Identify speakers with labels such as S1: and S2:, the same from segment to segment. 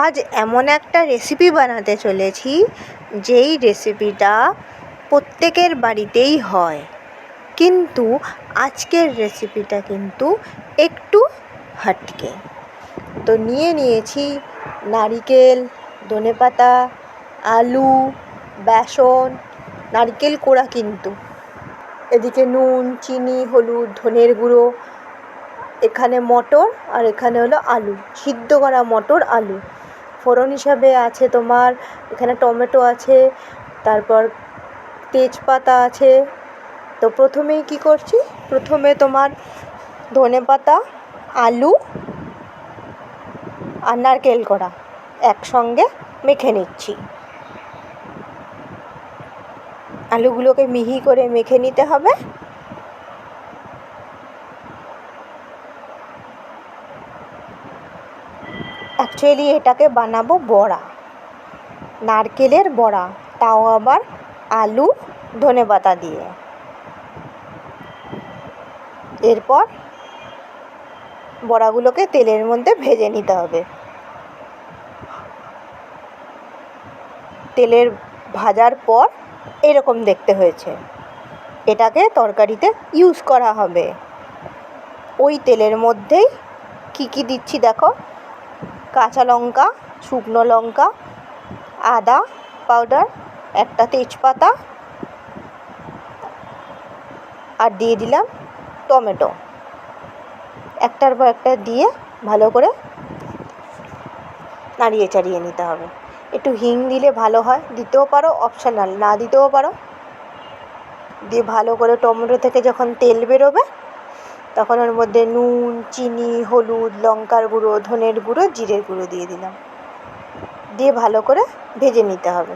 S1: আজ এমন একটা রেসিপি বানাতে চলেছি, যেই রেসিপিটা প্রত্যেকের বাড়িতেই হয়। কিন্তু আজকের রেসিপিটা কিন্তু একটু হাটকে। তো নিয়ে নিয়েছি নারিকেল, ধনেপাতা, আলু, বেসন, নারকেল কোড়া কিন্তু। এদিকে নুন, চিনি, হলুদ, ধনের গুঁড়ো, এখানে মটর আর এখানে হলো আলু, সিদ্ধ করা মটর, আলু। ফোড়ন হিসাবে আছে তোমার, এখানে টমেটো আছে, তারপর তেজপাতা আছে। তো প্রথমেই কী করছি? প্রথমে তোমার ধনে পাতা, আলু আর নারকেল করা একসঙ্গে মেখে নিচ্ছি। আলুগুলোকে মিহি করে মেখে নিতে হবে। অ্যাকচুয়ালি এটাকে বানাবো বড়া। নারকেলের বড়া, তাও আবার আলু, ধনে পাতা দিয়ে। এরপর বড়াগুলোকে তেলের মধ্যে ভেজে নিতে হবে। তেলের ভাজার পর এরকম দেখতে হয়েছে। এটাকে তরকারিতে ইউজ করা হবে। ওই তেলের মধ্যেই কী কী দিচ্ছি দেখো। কাঁচা লঙ্কা, শুকনো লঙ্কা, আদা পাউডার একটা তেজপাতা আর দিয়ে দিলাম টমেটো। একটার পর একটা দিয়ে ভালো করে নাড়িয়ে চাড়িয়ে নিতে হবে। একটু হিং দিলে ভালো হয়। দিতেও পারো অপশানাল না দিতেও পারো। দিয়ে ভালো করে টমেটো থেকে যখন তেল বেরোবে তখন ওর মধ্যে নুন, চিনি, হলুদ, লঙ্কার গুঁড়ো, ধনের গুঁড়ো, জিরের গুঁড়ো দিয়ে দিলাম। দিয়ে ভালো করে ভেজে নিতে হবে।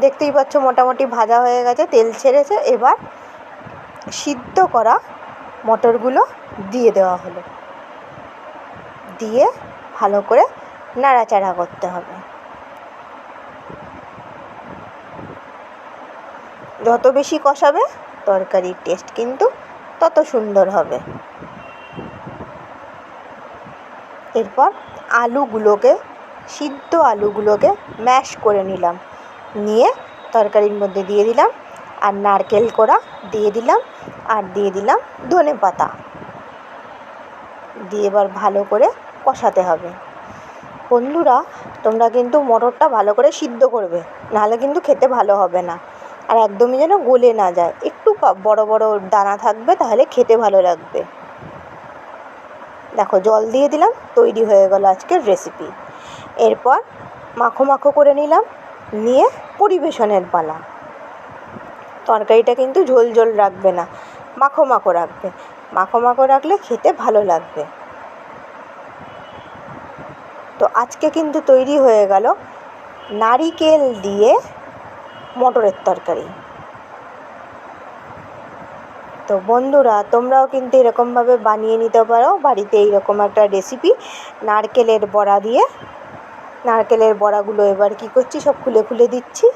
S1: দেখতেই পাচ্ছ মোটামুটি ভাজা হয়ে গেছে, তেল ছেড়েছে। এবার সিদ্ধ করা মটরগুলো দিয়ে দেওয়া হলো। দিয়ে ভালো করে নাড়াচাড়া করতে হবে। যত বেশি কষাবে তরকারির টেস্ট কিন্তু তত সুন্দর হবে। এরপর আলুগুলোকে, সিদ্ধ আলুগুলোকে ম্যাশ করে নিলাম। নিয়ে তরকারির মধ্যে দিয়ে দিলাম, আর নারকেল কোড়া দিয়ে দিলাম, আর দিয়ে দিলাম ধনে পাতা। দিয়ে এবার ভালো করে কষাতে হবে। বন্ধুরা, তোমরা কিন্তু মটরটা ভালো করে সিদ্ধ করবে, নাহলে কিন্তু খেতে ভালো হবে না। আর একদমই যেন গলে না যায়। একটু বড় বড় দানা থাকবে, তাহলে খেতে ভালো লাগবে। দেখো, জল দিয়ে দিলাম, তৈরি হয়ে গেল আজকের রেসিপি এরপর মাখো মাখো করে নিলাম, নিয়ে পরিবেশনের পালা। তরকারিটা কিন্তু ঝোল ঝোল রাখবে না, মাখো মাখো রাখবে। মাখো মাখো রাখলে খেতে ভালো লাগবে। তো আজকে কিন্তু তৈরি হয়ে গেল নারিকেল দিয়ে মটরের তরকারি। তো বন্ধুরা, তোমরাও কিন্তু এরকমভাবে বানিয়ে নিতে পারো। বাড়িতে এইরকম একটা রেসিপি নারকেলের বড়া দিয়ে। নারকেলের বড়াগুলো এবার কী করছি, সব খুলে খুলে দিচ্ছি।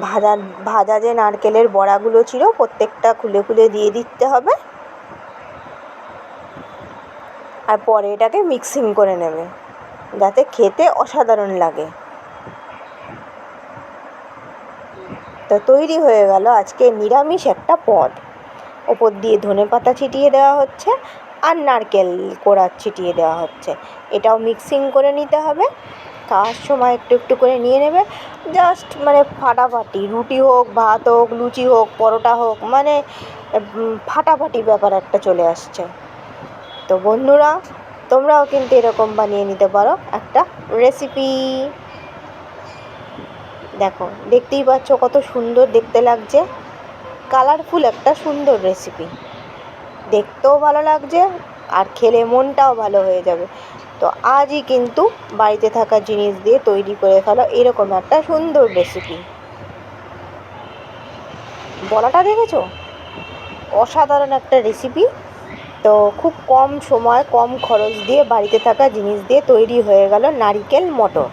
S1: ভাজা ভাজা যে নারকেলের বড়াগুলো ছিল, প্রত্যেকটা খুলে খুলে দিয়ে দিতে হবে। আর পরে এটাকে মিক্সিং করে নেবে। যাতে খেতে অসাধারণ লাগে। তো তৈরি হয়ে গেল আজকে নিরামিষ একটা পদ। ওপর দিয়ে ধনে পাতা ছিটিয়ে দেওয়া হচ্ছে আর নারকেল কোড়া ছিটিয়ে দেওয়া হচ্ছে। এটাও মিক্সিং করে নিতে হবে। খাওয়ার সময় একটু একটু করে নিয়ে নেবে। জাস্ট মানে ফাটাফাটি, রুটি হোক, ভাত হোক, লুচি হোক, পরোটা হোক মানে ফাটাফাটি ব্যাপার একটা চলে আসছে। তো বন্ধুরা তোমরাও কিন্তু এরকম বানিয়ে নিতে পারো একটা রেসিপি দেখো, দেখতেই পাচ্ছ কত সুন্দর দেখতে লাগছে। কালারফুল একটা সুন্দর রেসিপি দেখতেও ভালো লাগছে আর খেলে মনটাও ভালো হয়ে যাবে। তো আজই কিন্তু বাড়িতে থাকা জিনিস দিয়ে তৈরি করে ফেলো এরকম একটা সুন্দর রেসিপি বলাটা দেখেছ? অসাধারণ একটা রেসিপি তো খুব কম সময়, কম খরচ দিয়ে বাড়িতে থাকা জিনিস দিয়ে তৈরি হয়ে গেল নারিকেল মটর।